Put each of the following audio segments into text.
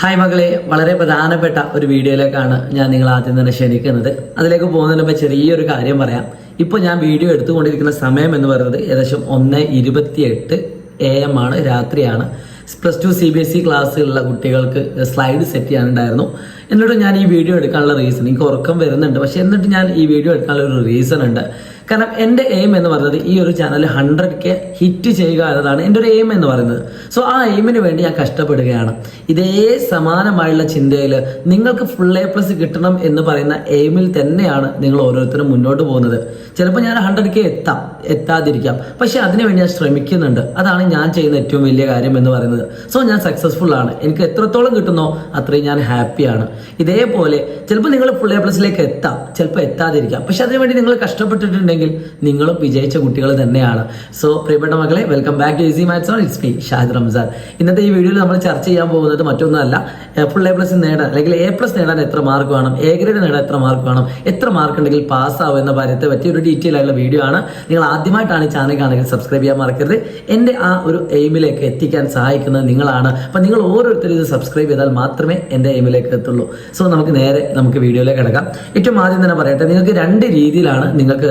Hi മകളെ വളരെ പ്രധാനപ്പെട്ട ഒരു വീഡിയോയിലേക്കാണ് ഞാൻ നിങ്ങൾ ആദ്യം തന്നെ ക്ഷണിക്കുന്നത്. അതിലേക്ക് പോകുന്നതിന് മുമ്പ് ചെറിയൊരു കാര്യം പറയാം. ഇപ്പോൾ ഞാൻ വീഡിയോ എടുത്തുകൊണ്ടിരിക്കുന്ന സമയം എന്ന് പറയുന്നത് ഏകദേശം ഒന്ന് ഇരുപത്തിയെട്ട് എ എം ആണ് രാത്രിയാണ്. Plus two C B S E ക്ലാസ്സിലുള്ള കുട്ടികൾക്ക് സ്ലൈഡ് സെറ്റ് ചെയ്യാനുണ്ടായിരുന്നു. എന്നിട്ട് ഞാൻ ഈ വീഡിയോ എടുക്കാനുള്ള റീസൺ എനിക്ക് ഉറക്കം വരുന്നുണ്ട്. പക്ഷെ എന്നിട്ട് ഞാൻ ഈ വീഡിയോ എടുക്കാനുള്ള ഒരു റീസൺ ഉണ്ട്. കാരണം എന്റെ എയിം എന്ന് പറയുന്നത് ഈ ഒരു ചാനൽ ഹൺഡ്രഡ് കെ ഹിറ്റ് ചെയ്യുക എന്നതാണ് എന്റെ ഒരു എയിം എന്ന് പറയുന്നത്. സോ ആ എയിമിന് വേണ്ടി ഞാൻ കഷ്ടപ്പെടുകയാണ്. ഇതേ സമാനമായുള്ള ചിന്തയിൽ നിങ്ങൾക്ക് ഫുൾ എ പ്ലസ് കിട്ടണം എന്ന് പറയുന്ന എയിമിൽ തന്നെയാണ് നിങ്ങൾ ഓരോരുത്തരും മുന്നോട്ട് പോകുന്നത്. ചിലപ്പോൾ ഞാൻ ഹൺഡ്രഡ് കെ എത്താം എത്താതിരിക്കാം. പക്ഷെ അതിനുവേണ്ടി ഞാൻ ശ്രമിക്കുന്നുണ്ട്. അതാണ് ഞാൻ ചെയ്യുന്ന ഏറ്റവും വലിയ കാര്യം എന്ന് പറയുന്നത്. സോ ഞാൻ സക്സസ്ഫുൾ ആണ്. എനിക്ക് എത്രത്തോളം കിട്ടുന്നോ അത്രയും ഞാൻ ഹാപ്പിയാണ് ഇതേപോലെ ചിലപ്പോൾ നിങ്ങൾ ഫുൾ എ പ്ലസിലേക്ക് എത്താം. ചിലപ്പോൾ എത്താതിരിക്കാം. പക്ഷെ അതിനുവേണ്ടി നിങ്ങൾ കഷ്ടപ്പെട്ടിട്ടുണ്ടെങ്കിൽ നിങ്ങളും വിജയിച്ച കുട്ടികൾ തന്നെയാണ്. സോ പ്രിയപ്പെട്ട മകളെ welcome back to easy maths on it's me Shahid Ramzan. ഇന്നത്തെ ഈ വീഡിയോയിൽ നമ്മൾ ചർച്ച ചെയ്യാൻ പോകുന്നത് മറ്റൊന്നുമല്ല ഫുൾ എ പ്ലസ് നേടാൻ അല്ലെങ്കിൽ എ പ്ലസ് നേടാൻ എത്ര മാർക്ക് വേണം എ ഗ്രേഡ് നേടാൻ എത്ര മാർക്ക് വേണം എത്ര മാർക്ക് ഉണ്ടെങ്കിൽ പാസ് ആവും എന്ന കാര്യത്തെ പറ്റി ഒരു ഡീറ്റെയിൽ ആയിട്ടുള്ള വീഡിയോ ആണ്. നിങ്ങൾ ആദ്യമായിട്ടാണ് ഈ ചാനൽ കാണുന്നത് സബ്സ്ക്രൈബ് ചെയ്യാൻ മറക്കരുത്. എന്റെ ആ ഒരു എയിമിലേക്ക് എത്തിക്കാൻ സഹായിക്കുന്നത് നിങ്ങളാണ്. അപ്പം നിങ്ങൾ ഓരോരുത്തരും ഇത് സബ്സ്ക്രൈബ് ചെയ്താൽ മാത്രമേ എന്റെ എയിമിലേക്ക് എത്തുള്ളൂ. സോ നമുക്ക് നേരെ നമുക്ക് വീഡിയോയിലേക്ക് കിടക്കാം. ഏറ്റവും ആദ്യം തന്നെ പറയട്ടെ നിങ്ങൾക്ക് രണ്ട് രീതിയിലാണ് നിങ്ങൾക്ക്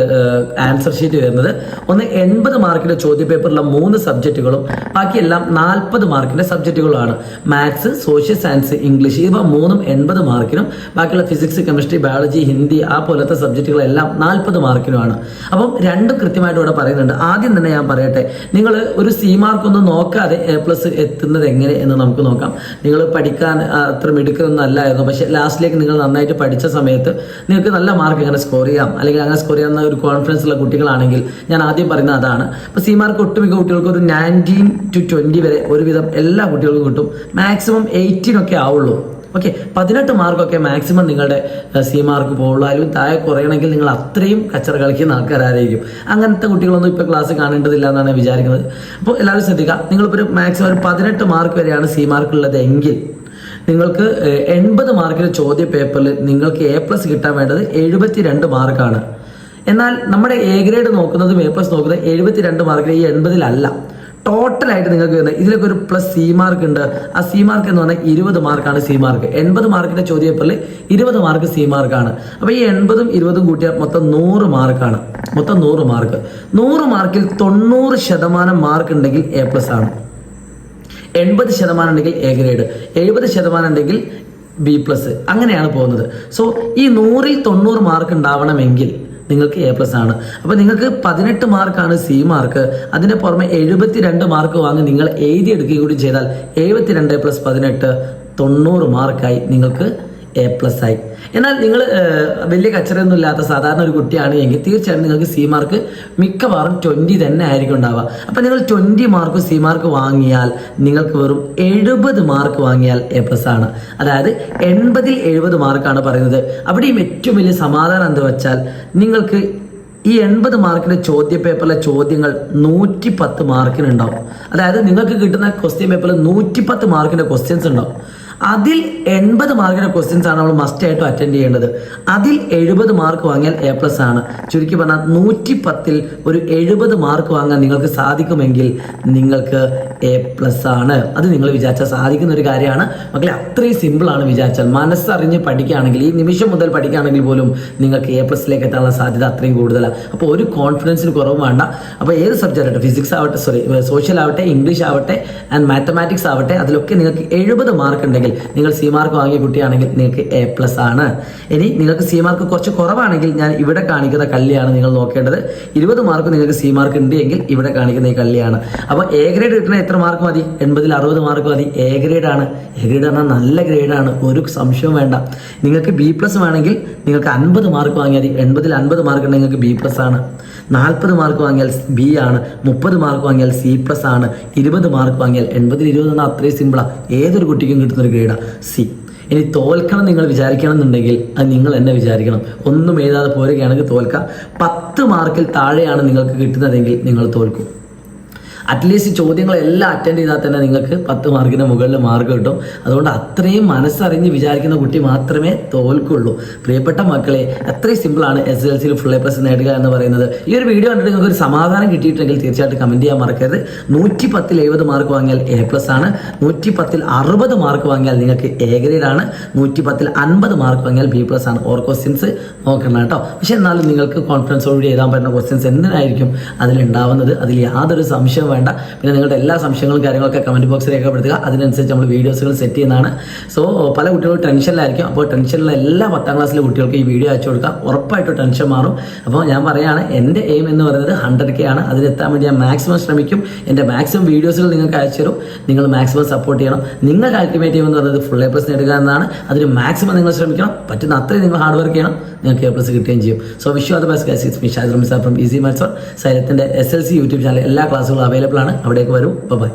ആൻസർ ഷീറ്റ് വരുന്നത്. ഒന്ന് എൺപത് മാർക്കിന്റെ ചോദ്യ പേപ്പറിലെ മൂന്ന് സബ്ജക്റ്റുകളും ബാക്കിയെല്ലാം നാൽപ്പത് മാർക്കിന്റെ സബ്ജക്റ്റുകളാണ് മാത്സ് സോഷ്യൽ സയൻസ് ഇംഗ്ലീഷ് ഇവ മൂന്നും എൺപത് മാർക്കിനും ബാക്കിയുള്ള ഫിസിക്സ് കെമിസ്ട്രി ബയോളജി ഹിന്ദി ആ പോലത്തെ സബ്ജക്റ്റുകളെല്ലാം നാൽപ്പത് മാർക്കിനുമാണ്. അപ്പം രണ്ടും കൃത്യമായിട്ട് ഇവിടെ പറയുന്നുണ്ട്. ആദ്യം തന്നെ ഞാൻ പറയട്ടെ നിങ്ങൾ ഒരു സി മാർക്ക് ഒന്നും നോക്കാതെ എ പ്ലസ് എത്തുന്നത് എങ്ങനെ എന്ന് നമുക്ക് നോക്കാം. നിങ്ങൾ പഠിക്കാൻ അത്ര മിടുക്കൊന്നും അല്ലായിരുന്നു പക്ഷെ ലാസ്റ്റിലേക്ക് നിങ്ങൾ നന്നായിട്ട് പഠിച്ച സമയത്ത് നിങ്ങൾക്ക് നല്ല മാർക്ക് അങ്ങനെ സ്കോർ ചെയ്യാം. അല്ലെങ്കിൽ അങ്ങനെ സ്കോർ ചെയ്യാവുന്ന ഒരു കോൺഫിഡൻസ് ഉള്ള കുട്ടികളാണെങ്കിൽ ഞാൻ ആദ്യം പറയുന്നത് അതാണ്. അപ്പോൾ സി മാർക്ക് ഒട്ടുമിക്ക കുട്ടികൾക്ക് ഒരു നയന്റീൻ ടു ട്വന്റി വരെ ഒരുവിധം എല്ലാ കുട്ടികൾക്കും കിട്ടും. മാക്സിമം എയ്റ്റീൻ ഒക്കെ ആവുള്ളൂ. ഓക്കെ പതിനെട്ട് മാർക്കൊക്കെ മാക്സിമം നിങ്ങളുടെ സി മാർക്ക് പോകുള്ളൂ താഴെ കുറയണമെങ്കിൽ നിങ്ങൾ അത്രയും കച്ചറ കളിക്കുന്ന ആൾക്കാരായിരിക്കും. അങ്ങനത്തെ കുട്ടികളൊന്നും ഇപ്പോൾ ക്ലാസ് കാണേണ്ടതില്ല എന്നാണ് വിചാരിക്കുന്നത്. അപ്പോൾ എല്ലാവരും ശ്രദ്ധിക്കുക. നിങ്ങളിപ്പോൾ ഒരു മാക്സിമം ഒരു പതിനെട്ട് മാർക്ക് വരെയാണ് സി മാർക്ക് ഉള്ളത് എങ്കിൽ നിങ്ങൾക്ക് എൺപത് മാർക്കിന്റെ ചോദ്യ പേപ്പറിൽ നിങ്ങൾക്ക് എ പ്ലസ് കിട്ടാൻ വേണ്ടത് എഴുപത്തിരണ്ട് മാർക്കാണ്. എന്നാൽ നമ്മുടെ എ ഗ്രേഡ് നോക്കുന്നതും എ പ്ലസ് നോക്കുന്നത് എഴുപത്തിരണ്ട് മാർക്കിൽ ഈ എൺപതിലല്ല. ടോട്ടലായിട്ട് നിങ്ങൾക്ക് വരുന്നത് ഇതിലൊക്കെ ഒരു പ്ലസ് സി മാർക്ക് ഉണ്ട്. ആ സി മാർക്ക് എന്ന് പറഞ്ഞാൽ ഇരുപത് മാർക്കാണ് സി മാർക്ക് എൺപത് മാർക്കിന്റെ ചോദ്യ പേപ്പറിൽ ഇരുപത് മാർക്ക് സി മാർക്കാണ് അപ്പോൾ ഈ എൺപതും ഇരുപതും കൂട്ടിയാൽ മൊത്തം നൂറ് മാർക്കാണ് മൊത്തം നൂറ് മാർക്ക് നൂറ് മാർക്കിൽ തൊണ്ണൂറ് ശതമാനം മാർക്ക് ഉണ്ടെങ്കിൽ എ പ്ലസ് ആണ്. എൺപത് ശതമാനം ഉണ്ടെങ്കിൽ എ ഗ്രേഡ് എഴുപത് ശതമാനം ഉണ്ടെങ്കിൽ ബി പ്ലസ്. അങ്ങനെയാണ് പോകുന്നത്. സോ ഈ നൂറിൽ തൊണ്ണൂറ് മാർക്ക് ഉണ്ടാവണമെങ്കിൽ നിങ്ങൾക്ക് എ പ്ലസ് ആണ്. അപ്പോൾ നിങ്ങൾക്ക് പതിനെട്ട് മാർക്കാണ് സി മാർക്ക്. അതിന്റെ പുറമെ എഴുപത്തിരണ്ട് മാർക്ക് വാങ്ങി നിങ്ങൾ എഴുതിയെടുക്കുകയും കൂടി ചെയ്താൽ എഴുപത്തിരണ്ട് പ്ലസ് പതിനെട്ട് തൊണ്ണൂറ് മാർക്കായി നിങ്ങൾക്ക് എ പ്ലസ് ആയി. എന്നാൽ നിങ്ങൾ വലിയ കച്ചറയൊന്നും ഇല്ലാത്ത സാധാരണ ഒരു കുട്ടിയാണ് എങ്കിൽ തീർച്ചയായിട്ടും നിങ്ങൾക്ക് സി മാർക്ക് മിക്കവാറും ട്വന്റി തന്നെ ആയിരിക്കും ഉണ്ടാവുക. അപ്പം നിങ്ങൾ ട്വന്റി മാർക്ക് സി മാർക്ക് വാങ്ങിയാൽ നിങ്ങൾക്ക് വെറും എഴുപത് മാർക്ക് വാങ്ങിയാൽ എ പ്ലസ് ആണ്. അതായത് എൺപതിൽ എഴുപത് മാർക്കാണ് പറയുന്നത്. അവിടെയും ഏറ്റവും വലിയ സമാധാനം എന്താ വെച്ചാൽ നിങ്ങൾക്ക് ഈ എൺപത് മാർക്കിന്റെ ചോദ്യ പേപ്പറിലെ ചോദ്യങ്ങൾ നൂറ്റി പത്ത് മാർക്കിനുണ്ടാവും അതായത് നിങ്ങൾക്ക് കിട്ടുന്ന ക്വസ്റ്റ്യൻ പേപ്പറിൽ നൂറ്റി പത്ത് മാർക്കിന്റെ ക്വസ്റ്റ്യൻസ് ഉണ്ടാവും. അതിൽ എൺപത് മാർക്കിന്റെ ക്വസ്റ്റ്യൻസ് ആണ് നമ്മൾ മസ്റ്റ് ആയിട്ടും അറ്റൻഡ് ചെയ്യേണ്ടത്. അതിൽ എഴുപത് മാർക്ക് വാങ്ങിയാൽ എ പ്ലസ് ആണ്. ചുരുക്കി പറഞ്ഞാൽ നൂറ്റി പത്തിൽ ഒരു എഴുപത് മാർക്ക് വാങ്ങാൻ നിങ്ങൾക്ക് സാധിക്കുമെങ്കിൽ നിങ്ങൾക്ക് എ പ്ലസ് ആണ്. അത് നിങ്ങൾ വിചാരിച്ചാൽ സാധിക്കുന്ന ഒരു കാര്യമാണ്. മക്കളെ അത്രയും സിമ്പിൾ ആണ് വിചാരിച്ചാൽ. മനസ്സറിഞ്ഞ് പഠിക്കുകയാണെങ്കിൽ ഈ നിമിഷം മുതൽ പഠിക്കുകയാണെങ്കിൽ പോലും നിങ്ങൾക്ക് എ പ്ലസിലേക്ക് എത്താനുള്ള സാധ്യത അത്രയും കൂടുതലാണ്. അപ്പോൾ ഒരു കോൺഫിഡൻസിന് കുറവ് വേണ്ട. അപ്പോൾ ഏത് സബ്ജക്റ്റ് ആവട്ടെ? ഫിസിക്സ് ആവട്ടെ സോറി സോഷ്യൽ ആവട്ടെ ഇംഗ്ലീഷ് ആവട്ടെ ആൻഡ് മാത്തമാറ്റിക്സ് ആവട്ടെ അതിലൊക്കെ നിങ്ങൾക്ക് എഴുപത് മാർക്ക് ഉണ്ടെങ്കിൽ നിങ്ങൾ സി മാർക്ക് വാങ്ങിയ കുട്ടിയാണെങ്കിൽ നിങ്ങൾക്ക് എ പ്ലസ് ആണ്. ഇനി നിങ്ങൾക്ക് സി മാർക്ക് കുറച്ച് കുറവാണെങ്കിൽ ഞാൻ ഇവിടെ കാണിക്കുന്ന കള്ളിയാണ് നിങ്ങൾ നോക്കേണ്ടത്. ഇരുപത് മാർക്ക് നിങ്ങൾക്ക് സി മാർക്ക് ഉണ്ട് എങ്കിൽ ഇവിടെ കാണിക്കുന്ന ഈ കള്ളിയാണ് അപ്പോൾ എ ഗ്രേഡ് കിട്ടുന്ന എത്ര മാർക്ക് മതി? എൺപതിൽ അറുപത് മാർക്ക് മതി. എ ഗ്രേഡ് ആണ്. എ ഗ്രേഡ് പറഞ്ഞാൽ നല്ല ഗ്രേഡാണ് ഒരു സംശയവും വേണ്ട. നിങ്ങൾക്ക് ബി പ്ലസ് വേണമെങ്കിൽ നിങ്ങൾക്ക് അൻപത് മാർക്ക് വാങ്ങിയാൽ മതി. എൺപതിൽ അൻപത് മാർക്ക് ഉണ്ടെങ്കിൽ നിങ്ങൾക്ക് ബി പ്ലസ് ആണ്. നാൽപ്പത് മാർക്ക് വാങ്ങിയാൽ ബി ആണ് മുപ്പത് മാർക്ക് വാങ്ങിയാൽ സി പ്ലസ് ആണ് ഇരുപത് മാർക്ക് വാങ്ങിയാൽ എൺപതിൽ ഇരുപത് എന്നാൽ അത്രയും സിമ്പിളാണ് ഏതൊരു കുട്ടിക്കും കിട്ടുന്ന ഒരു ഗ്രേഡാണ് സി ഇനി തോൽക്കണം നിങ്ങൾ വിചാരിക്കണം എന്നുണ്ടെങ്കിൽ അത് നിങ്ങൾ എന്നെ വിചാരിക്കണം. ഒന്നും എഴുതാതെ പോരുകയാണെങ്കിൽ തോൽക്കാം. പത്ത് മാർക്കിൽ താഴെയാണ് നിങ്ങൾക്ക് കിട്ടുന്നതെങ്കിൽ നിങ്ങൾ തോൽക്കും. അറ്റ്ലീസ്റ്റ് ചോദ്യങ്ങളെല്ലാം അറ്റൻഡ് ചെയ്താൽ തന്നെ നിങ്ങൾക്ക് പത്ത് മാർക്കിന് മുകളിൽ മാർക്ക് കിട്ടും. അതുകൊണ്ട് അത്രയും മനസ്സറിഞ്ഞ് വിചാരിക്കുന്ന കുട്ടി മാത്രമേ തോൽക്കുള്ളൂ. പ്രിയപ്പെട്ട മക്കളെ അത്രയും സിമ്പിളാണ് എസ് എൽ സിയിൽ ഫുൾ എ പ്ലസ് നേടുക എന്ന് പറയുന്നത്. ഈ ഒരു വീഡിയോ കണ്ടിട്ട് നിങ്ങൾക്ക് ഒരു സമാധാനം കിട്ടിയിട്ടുണ്ടെങ്കിൽ തീർച്ചയായിട്ടും കമന്റ് ചെയ്യാൻ മറക്കരുത്. നൂറ്റി പത്തിൽ എഴുപത് മാർക്ക് വാങ്ങിയാൽ എ പ്ലസ് ആണ്. നൂറ്റി പത്തിൽ അറുപത് മാർക്ക് വാങ്ങിയാൽ നിങ്ങൾക്ക് എ ഗ്രേഡ് ആണ്. നൂറ്റി പത്തിൽ അൻപത് മാർക്ക് വാങ്ങിയാൽ ബി പ്ലസ് ആണ്. ഓർ ക്വസ്റ്റ്യൻസ് നോക്കണം കേട്ടോ. പക്ഷെ എന്നാലും നിങ്ങൾക്ക് കോൺഫിഡൻസോടുകൂടി എഴുതാൻ പറ്റുന്ന ക്വസ്റ്റ്യൻസ് എന്തിനായിരിക്കും അതിലുണ്ടാവുന്നത്? അതിൽ യാതൊരു സംശയവും വേണ്ട. പിന്നെ നിങ്ങളുടെ എല്ലാ സംശയങ്ങളും കാര്യങ്ങളൊക്കെ കമന്റ് ബോക്സിൽ രേഖപ്പെടുത്തുക. അതിനനുസരിച്ച് നമ്മൾ വീഡിയോസുകൾ സെറ്റ് ചെയ്യുന്നതാണ്. സോ പല കുട്ടികളും ടെൻഷനിലായിരിക്കും അപ്പോൾ ടെൻഷനിലുള്ള എല്ലാ പത്താം ക്ലാസ്സിലെ കുട്ടികൾക്ക് ഈ വീഡിയോ അയച്ചു കൊടുക്കുക ഉറപ്പായിട്ടും ടെൻഷൻ മാറും. അപ്പോൾ ഞാൻ പറയുകയാണ് എന്റെ എയിം എന്ന് പറയുന്നത് ഹൺഡ്രഡ് കെ ആണ്. അതിലെത്താൻ വേണ്ടി ഞാൻ മാക്സിമം ശ്രമിക്കും. എന്റെ മാക്സിമം വീഡിയോസുകൾ നിങ്ങൾക്ക് അയച്ചു തരും. നിങ്ങൾ മാക്സിമം സപ്പോർട്ട് ചെയ്യണം. നിങ്ങളുടെ അൾട്ടിമേറ്റ് ചെയ്യുമെന്ന് പറയുന്നത് ഫുൾ എ പ്ലസ് നേടുക എന്നാണ് അതിന് മാക്സിമം നിങ്ങൾ ശ്രമിക്കണം. പറ്റുന്ന അത്രയും നിങ്ങൾ ഹാർഡ് വർക്ക് ചെയ്യണം. നിങ്ങൾക്ക് എ പ്ലസ് കിട്ടുകയും ചെയ്യും. സോ വിഷു അത് best guys it's me from easy maths സൈലത്തിന്റെ S L C YouTube channel എല്ലാ ക്ലാസ്സുകളും അവൈലബിൾ ആണ്. അവിടേക്ക് വരൂ. ബൈ